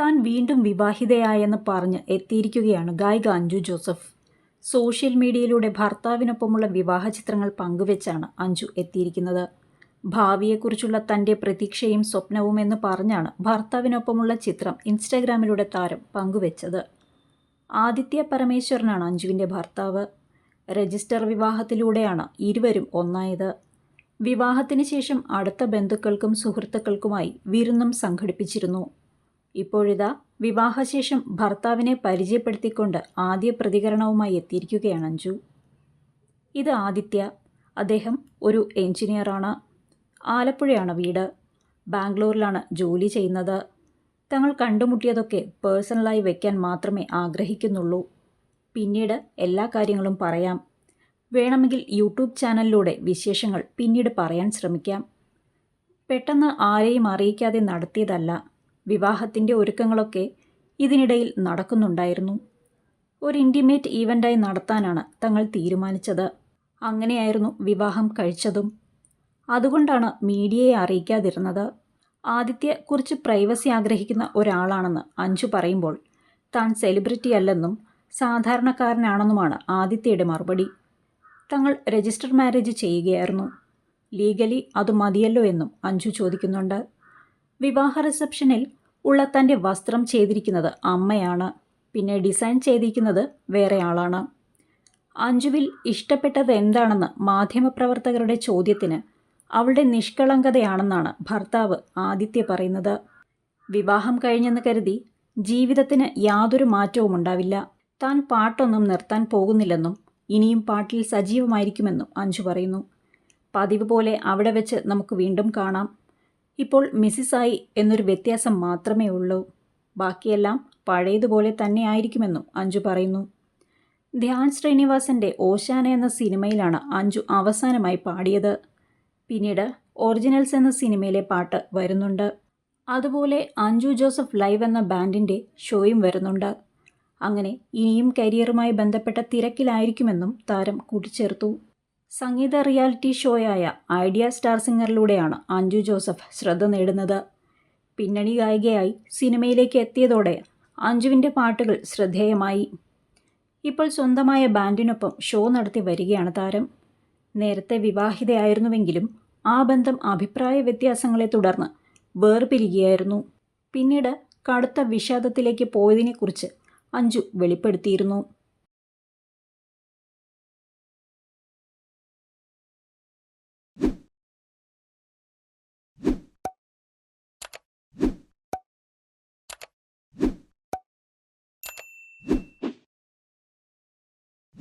താൻ വീണ്ടും വിവാഹിതയായെന്ന് പറഞ്ഞ് എത്തിയിരിക്കുകയാണ് ഗായിക അഞ്ജു ജോസഫ്. സോഷ്യൽ മീഡിയയിലൂടെ ഭർത്താവിനൊപ്പമുള്ള വിവാഹ ചിത്രങ്ങൾ പങ്കുവെച്ചാണ് അഞ്ജു എത്തിയിരിക്കുന്നത്. ഭാവിയെക്കുറിച്ചുള്ള തന്റെ പ്രതീക്ഷയും സ്വപ്നവും എന്ന് പറഞ്ഞാണ് ഭർത്താവിനൊപ്പമുള്ള ചിത്രം ഇൻസ്റ്റാഗ്രാമിലൂടെ താരം പങ്കുവെച്ചത്. ആദിത്യ പരമേശ്വരനാണ് അഞ്ജുവിന്റെ ഭർത്താവ്. രജിസ്റ്റർ വിവാഹത്തിലൂടെയാണ് ഇരുവരും ഒന്നായത്. വിവാഹത്തിന് ശേഷം അടുത്ത ബന്ധുക്കൾക്കും സുഹൃത്തുക്കൾക്കുമായി വിരുന്നും സംഘടിപ്പിച്ചിരുന്നു. ഇപ്പോഴിതാ വിവാഹശേഷം ഭർത്താവിനെ പരിചയപ്പെടുത്തിക്കൊണ്ട് ആദ്യ പ്രതികരണവുമായി എത്തിയിരിക്കുകയാണ് അഞ്ജു. ഇത് ആദിത്യ. അദ്ദേഹം ഒരു എഞ്ചിനീയറാണ്. ആലപ്പുഴയാണ് വീട്. ബാംഗ്ലൂരിലാണ് ജോലി ചെയ്യുന്നത്. തങ്ങൾ കണ്ടുമുട്ടിയതൊക്കെ പേഴ്സണലായി വയ്ക്കാൻ മാത്രമേ ആഗ്രഹിക്കുന്നുള്ളൂ. പിന്നീട് എല്ലാ കാര്യങ്ങളും പറയാം. വേണമെങ്കിൽ യൂട്യൂബ് ചാനലിലൂടെ വിശേഷങ്ങൾ പിന്നീട് പറയാൻ ശ്രമിക്കാം. പെട്ടെന്ന് ആരെയും അറിയിക്കാതെ നടത്തിയതല്ല. വിവാഹത്തിന്റെ ഒരുക്കങ്ങളൊക്കെ ഇതിനിടയിൽ നടക്കുന്നുണ്ടായിരുന്നു. ഒരു ഇന്റിമേറ്റ് ഈവന്റായി നടത്താനാണ് തങ്ങൾ തീരുമാനിച്ചത്. അങ്ങനെയായിരുന്നു വിവാഹം കഴിച്ചതും. അതുകൊണ്ടാണ് മീഡിയയെ അറിയിക്കാതിരുന്നത്. ആദിത്യ കുറച്ച് പ്രൈവസി ആഗ്രഹിക്കുന്ന ഒരാളാണെന്ന് അഞ്ജു പറയുമ്പോൾ താൻ സെലിബ്രിറ്റി അല്ലെന്നും സാധാരണക്കാരനാണെന്നുമാണ് ആദിത്യയുടെ മറുപടി. തങ്ങൾ രജിസ്റ്റർ മാരേജ് ചെയ്യുകയായിരുന്നു. ലീഗലി അത് മതിയല്ലോ എന്നും അഞ്ജു ചോദിക്കുന്നുണ്ട്. വിവാഹ റിസപ്ഷനിൽ ഉള്ള തന്റെ വസ്ത്രം ചെയ്തിരിക്കുന്നത് അമ്മയാണ്. പിന്നെ ഡിസൈൻ ചെയ്തിരിക്കുന്നത് വേറെ ആളാണ് അഞ്ജുവിൽ ഇഷ്ടപ്പെട്ടത് എന്താണെന്ന് മാധ്യമപ്രവർത്തകരുടെ ചോദ്യത്തിന് അവളുടെ നിഷ്കളങ്കതയാണെന്നാണ് ഭർത്താവ് ആദിത്യ പറയുന്നത്. വിവാഹം കഴിഞ്ഞെന്ന് കരുതി ജീവിതത്തിന് യാതൊരു മാറ്റവും ഉണ്ടാവില്ല. താൻ പാട്ടൊന്നും നിർത്താൻ പോകുന്നില്ലെന്നും ഇനിയും പാട്ടിൽ സജീവമായിരിക്കുമെന്നും അഞ്ജു പറയുന്നു. പതിവ് പോലെ അവിടെ വെച്ച് നമുക്ക് വീണ്ടും കാണാം. ഇപ്പോൾ മിസ്സിസായി എന്നൊരു വ്യത്യാസം മാത്രമേ ഉള്ളൂ. ബാക്കിയെല്ലാം പഴയതുപോലെ തന്നെ ആയിരിക്കുമെന്നും അഞ്ജു പറയുന്നു. ധ്യാൻ ശ്രീനിവാസന്റെ ഓശാന എന്ന സിനിമയിലാണ് അഞ്ജു അവസാനമായി പാടിയത്. പിന്നീട് ഒറിജിനൽസ് എന്ന സിനിമയിലെ പാട്ട് വരുന്നുണ്ട്. അതുപോലെ അഞ്ജു ജോസഫ് ലൈവ് എന്ന ബാൻഡിന്റെ ഷോയും വരുന്നുണ്ട്. അങ്ങനെ ഇനിയും കരിയറുമായി ബന്ധപ്പെട്ട തിരക്കിലായിരിക്കുമെന്നും താരം കൂട്ടിച്ചേർത്തു. സംഗീത റിയാലിറ്റി ഷോയായ ഐഡിയ സ്റ്റാർ സിംഗറിലൂടെയാണ് അഞ്ജു ജോസഫ് ശ്രദ്ധ നേടുന്നത്. പിന്നണി ഗായികയായി സിനിമയിലേക്ക് എത്തിയതോടെ അഞ്ജുവിന്റെ പാട്ടുകൾ ശ്രദ്ധേയമായി. ഇപ്പോൾ സ്വന്തമായ ബാൻഡിനൊപ്പം ഷോ നടത്തി വരികയാണ് താരം. നേരത്തെ വിവാഹിതയായിരുന്നുവെങ്കിലും ആ ബന്ധം അഭിപ്രായ വ്യത്യാസങ്ങളെ തുടർന്ന് വേർപിരികയായിരുന്നു പിന്നീട് കടുത്ത വിഷാദത്തിലേക്ക് പോയതിനെക്കുറിച്ച് അഞ്ജു വെളിപ്പെടുത്തിയിരുന്നു.